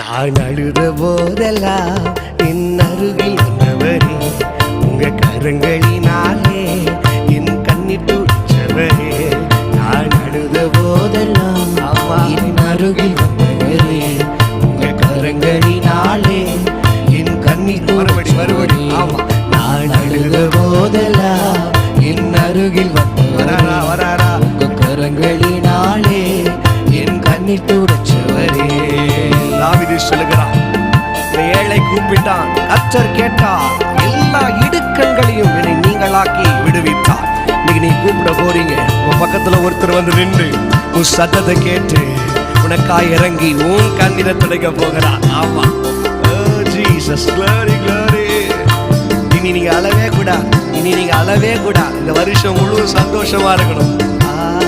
நான் அழுத போதெல்லாம் என் அருகில் வந்தவரே உங்க கரங்களினாலே என் கண்ணீர் துடிச்சவரே நான் அழுத போதெல்லாம் அம்மா என் அருகில் வந்தவரே உங்க கரங்களினாலே என் கண்ணீர் மறுபடி மறுபடி. ஆமா. நான் அழுத போதெல்லாம் என் அருகில் வந்தவரா வராரா உங்க கரங்களினாலே என் கண்ணீர் துடைச்சவரே தாவிது சொல்லுகிறான். இந்த ஏழை கூப்பிட்டான். கச்சர் கேட்டார் எல்லா இடுக்கண்களையும் என்னை நீங்களாக்கி விடுவித்தார் இன்னைக்கு நீ கூப்பிட போறீங்க. உன் பக்கத்துல ஒருத்தர் வந்து நின்று உன் சத்தத்தை கேட்டு உனக்காய் இறங்கி உன் கண்ணீரை துடைக்க போகிறார். ஆமா. Oh, Jesus, glory, இனி நீங்க அளவே கூட இனி நீங்க அளவே கூட இந்த வருஷம் முழு சந்தோஷமா இருக்கணும். ஆ,